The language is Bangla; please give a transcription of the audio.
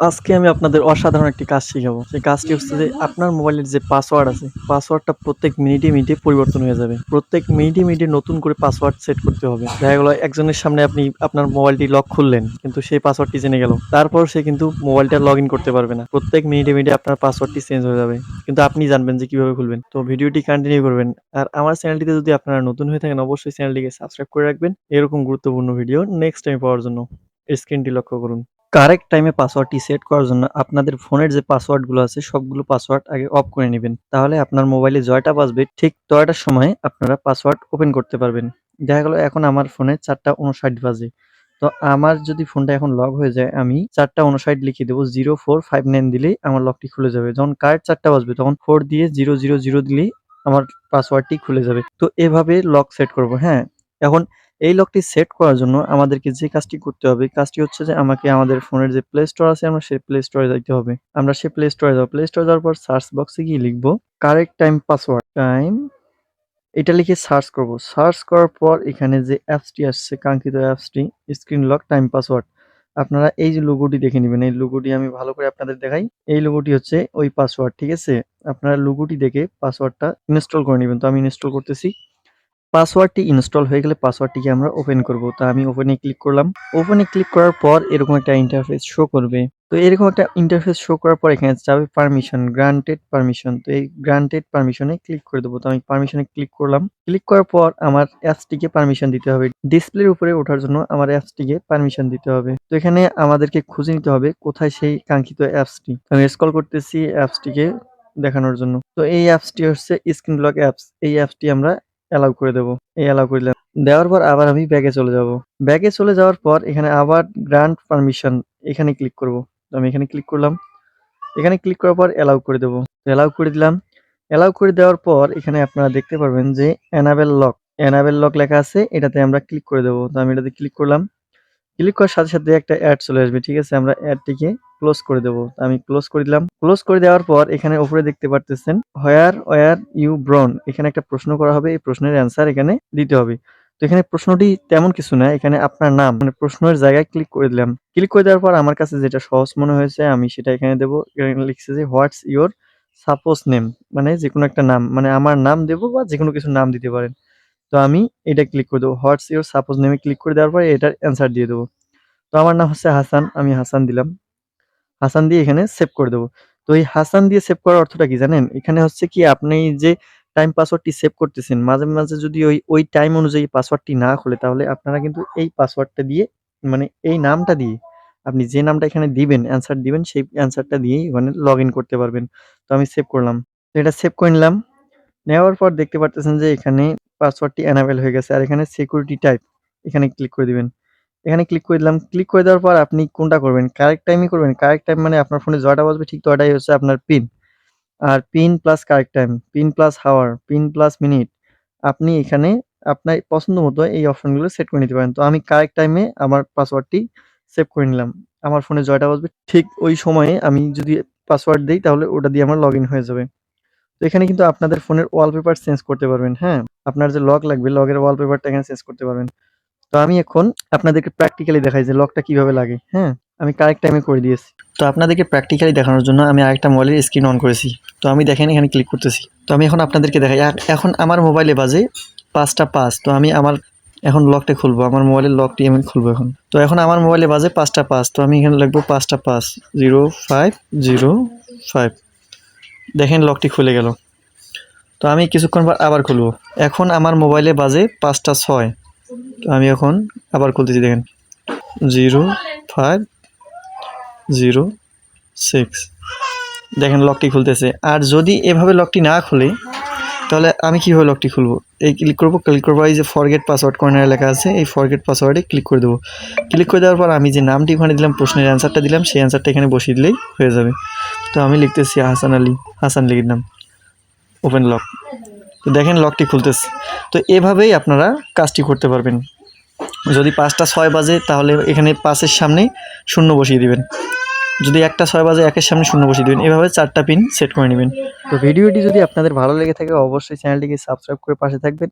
আজকে আমি আপনাদের অসাধারণ একটি কাজ শিখাবো। সেই কাজটি হচ্ছে যে আপনার মোবাইলের যে পাসওয়ার্ড আছে পাসওয়ার্ডটা প্রত্যেক মিনিটে মিনিটে পরিবর্তন হয়ে যাবে। প্রত্যেক মিনিটে মিনিটে নতুন করে পাসওয়ার্ড সেট করতে হবে। দেখা গেলো, একজনের সামনে আপনি আপনার মোবাইলটি লক খুললেন, কিন্তু সেই পাসওয়ার্ডটি জেনে গেল। তারপর সে কিন্তু মোবাইলটা লগ ইন করতে পারবে না। প্রত্যেক মিনিটে মিনিটে আপনার পাসওয়ার্ডটি চেঞ্জ হয়ে যাবে। কিন্তু আপনি জানবেন যে কীভাবে খুলবেন। তো ভিডিওটি কন্টিনিউ করবেন। আর আমার চ্যানেলটিতে যদি আপনারা নতুন হয়ে থাকেন, অবশ্যই চ্যানেলটিকে সাবস্ক্রাইব করে রাখবেন। এরকম গুরুত্বপূর্ণ ভিডিও নেক্সট টাইম পাওয়ার জন্য। স্ক্রিনটি লক্ষ্য করুন। কারেক্ট টাইমে পাসওয়ার্ডটি সেট করার জন্য আপনাদের ফোনের যে পাসওয়ার্ডগুলো আছে, সবগুলো পাসওয়ার্ড আগে অফ করে নেবেন। তাহলে আপনার মোবাইলে জয়টা বাজবে ঠিক তয়টার সময় আপনারা পাসওয়ার্ড ওপেন করতে পারবেন। দেখা গেলো এখন আমার ফোনে চারটা উনষাট বাজে। তো আমার যদি ফোনটা এখন লক হয়ে যায়, আমি চারটা উনষাট লিখে দেবো জিরো ফোর ফাইভ নাইন দিলেই আমার লকটি খুলে যাবে। যখন কার্ড চারটা বাজবে, তখন ফোর দিয়ে জিরো জিরো জিরো দিলেই আমার পাসওয়ার্ডটি খুলে যাবে। তো এভাবে লক সেট করব হ্যাঁ? এখন এই লকটি সেট করার জন্য আমাদেরকে যে কাজটি করতে হবে কাজটি হচ্ছে যে আমাকে আমাদের ফোনের যে প্লে স্টোর আছে, আমরা সেই প্লে স্টোরে যাইতে হবে। আমরা সেই প্লে স্টোরে যাব। প্লে স্টোরে যাওয়ার পর সার্চ বক্সে গিয়ে লিখব কারেক্ট টাইম পাসওয়ার্ড টাইম এটা লিখে সার্চ করব। সার্চ করার পর এখানে যে অ্যাপসটি আসছে, কাঙ্ক্ষিত অ্যাপসটি স্ক্রিন লক টাইম পাসওয়ার্ড আপনারা এই যে লোগোটি দেখে নেবেন। এই লোগোটি আমি ভালো করে আপনাদের দেখাই। এই লোগোটি হচ্ছে ওই পাসওয়ার্ড ঠিক আছে? আপনারা লোগোটি দেখে পাসওয়ার্ডটা ইনস্টল করে নেবেন। তো আমি ইনস্টল করতেছি। পাসওয়ার্ডটি ইনস্টল হয়ে গেলে পাসওয়ার্ডটিকে আমরা ওপেন করব। তা আমি ওপেনে ক্লিক করলাম। ওপেনে ক্লিক করার পর এরকম একটা ইন্টারফেস শো করবে। তো এরকম একটা ইন্টারফেস শো করার পর এখানে যাবে পারমিশন গ্রান্টেড পারমিশন তো এই গ্রান্টেড পারমিশনে ক্লিক করে দেবো। তো আমি পারমিশনে ক্লিক করলাম। ক্লিক করার পর আমার অ্যাপসটিকে পারমিশন দিতে হবে। ডিসপ্লের উপরে ওঠার জন্য আমার অ্যাপসটিকে পারমিশন দিতে হবে। তো এখানে আমাদেরকে খুঁজে নিতে হবে কোথায় সেই কাঙ্ক্ষিত অ্যাপসটি আমি স্কল করতেছি অ্যাপসটিকে দেখানোর জন্য। তো এই অ্যাপসটি হচ্ছে স্ক্রিন ব্লক অ্যাপস এই অ্যাপসটি আমরা অ্যালাউ করে দেবো। এই অ্যালাউ করে দিলাম দেওয়ার পর আবার আমি ব্যাগে চলে যাব। ব্যাগে চলে যাওয়ার পর এখানে আবার গ্রান্ট পারমিশন এখানে ক্লিক করব। আমি এখানে ক্লিক করলাম। এখানে ক্লিক করার পর অ্যালাউ করে দেবো। অ্যালাউ করে দিলাম। অ্যালাউ করে দেওয়ার পর এখানে আপনারা দেখতে পারবেন যে অ্যানাবেল লক অ্যানাবেল লক লেখা আছে, এটাতে আমরা ক্লিক করে দেবো। তো আমি এটাতে ক্লিক করলাম। ক্লিক করার সাথে সাথে একটা অ্যাড চলে আসবে, ঠিক আছে? আমরা অ্যাডটিকে ক্লোজ করে দেবো। আমি ক্লোজ করে দিলাম। ক্লোজ করে দেওয়ার পর এখানে উপরে দেখতে পারতেছেন হোয়ার ওয়ার ইউ ব্রন এখানে একটা প্রশ্ন করা হবে, এই প্রশ্নের অ্যান্সার এখানে দিতে হবে। তো এখানে প্রশ্নটি তেমন কিছু না, এখানে আপনার নাম মানে প্রশ্নের জায়গায় ক্লিক করে দিলাম। ক্লিক করে দেওয়ার পর আমার কাছে যেটা সহজ মনে হয়েছে, আমি সেটা এখানে দেবো। এখানে লিখছে যে হোয়াটস ইউর সাপোজ নেম মানে যে কোনো একটা নাম মানে আমার নাম দেবো বা যে কোনো কিছু নাম দিতে পারেন। তো আমি এটা ক্লিক করে দেবো। হোয়াটস ইউর সাপোজ নেমে ক্লিক করে দেওয়ার পরে এটার অ্যান্সার দিয়ে দেবো। তো আমার নাম হচ্ছে হাসান, আমি হাসান দিলাম। হাসান দিয়ে এখানে সেভ করে দেবো। তো এই হাসান দিয়ে সেভ করার অর্থটা কি জানেন? এখানে হচ্ছে কি আপনি যে টাইম পাসওয়ার্ডটি সেভ করতেছেন, মাঝে মাঝে যদি ওই ওই টাইম অনুযায়ী পাসওয়ার্ডটি না খোলে, তাহলে আপনারা কিন্তু এই পাসওয়ার্ডটা দিয়ে মানে এই নামটা দিয়ে, আপনি যে নামটা এখানে দিবেন অ্যান্সার দিবেন, সেই অ্যান্সারটা দিয়েই ওখানে লগ করতে পারবেন। তো আমি সেভ করলাম। তো এটা সেভ করে নিলাম। নেওয়ার পর দেখতে পারতেছেন যে এখানে পাসওয়ার্ডটি অ্যানাবেল হয়ে গেছে। আর এখানে সিকিউরিটি টাইপ এখানে ক্লিক করে দিবেন। এখানে ক্লিক করে দিলাম। ক্লিক করে দেওয়ার পর আপনি কোনটা করবেন? কারেক্ট টাইমই করবেন। কারেক্ট টাইম মানে আপনার ফোনে জয়টা বাজবে ঠিক তয়টাই হচ্ছে আপনার পিন আর pin plus correct time pin plus hour pin plus minute আপনি এখানে আপনার পছন্দ মতো এই অপশনগুলো সেট করে নিতে পারেন। তো আমি কারেক্ট টাইমে আমার পাসওয়ার্ডটি সেভ করে নিলাম। আমার ফোনে জয়টা বাজবে ঠিক ওই সময়ে আমি যদি পাসওয়ার্ড দিই তাহলে ওটা দিয়ে আমার লগ হয়ে যাবে। তো এখানে কিন্তু আপনাদের ফোনের ওয়ালপেপার চেঞ্জ করতে পারবেন হ্যাঁ? আপনার যে লক লাগবে লগের ওয়ালপেপারটা এখানে চেঞ্জ করতে পারবেন। তো আমি এখন আপনাদেরকে প্র্যাকটিক্যালি দেখাই যে লকটা কীভাবে লাগে হ্যাঁ? আমি কারেক্ট টাইমে করে দিয়েছি। তো আপনাদেরকে প্র্যাকটিক্যালি দেখানোর জন্য আমি আরেকটা মোবাইলের স্ক্রিন অন করেছি। তো আমি দেখেন এখানে ক্লিক করতেছি। তো আমি এখন আপনাদেরকে দেখাই এখন আমার মোবাইলে বাজে পাঁচটা পাঁচ। তো আমি আমার এখন লকটা খুলবো, আমার মোবাইলের লকটি আমি খুলবো এখন। তো এখন আমার মোবাইলে বাজে পাঁচটা পাঁচ। তো আমি এখানে লিখব পাঁচটা পাঁচ জিরো ফাইভ জিরো ফাইভ দেখেন লকটি খুলে গেল। তো আমি কিছুক্ষণ পর আবার খুলব। এখন আমার মোবাইলে বাজে পাঁচটা ছয়। তো আমি এখন আবার খুলতেছি, দেখেন। Zero five, zero six. দেখেন লকটি খুলতেছে। আর যদি এভাবে লকটি না খুলে তাহলে আমি কীভাবে লকটি খুলবো? এই ক্লিক করব ক্লিক করব এই যে ফরগেট পাসওয়ার্ড কর্নারে লেখা আছে, এই ফরগেট পাসওয়ার্ডে ক্লিক করে দেবো। ক্লিক করে দেওয়ার পর আমি যে নামটি ওখানে দিলাম, প্রশ্নের অ্যান্সারটা দিলাম, সেই অ্যান্সারটা এখানে বসিয়ে দিলেই হয়ে যাবে। তো আমি লিখতেছি হাসান আলী, হাসান লিখলাম ওপেন লক তো দেখেন লকটি খুলতেছে। তো এভাবেই আপনারা কাজটি করতে পারবেন। যদি পাঁচটা ছয় বাজে, তাহলে এখানে পাঁচের সামনে শূন্য বসিয়ে দিবেন। যদি একটা ছয় বাজে, একের সামনে শূন্য বসিয়ে দেবেন। এভাবে চারটা পিন সেট করে নেবেন। তো ভিডিওটি যদি আপনাদের ভালো লেগে থাকে, অবশ্যই চ্যানেলটিকে সাবস্ক্রাইব করে পাশে থাকবেন।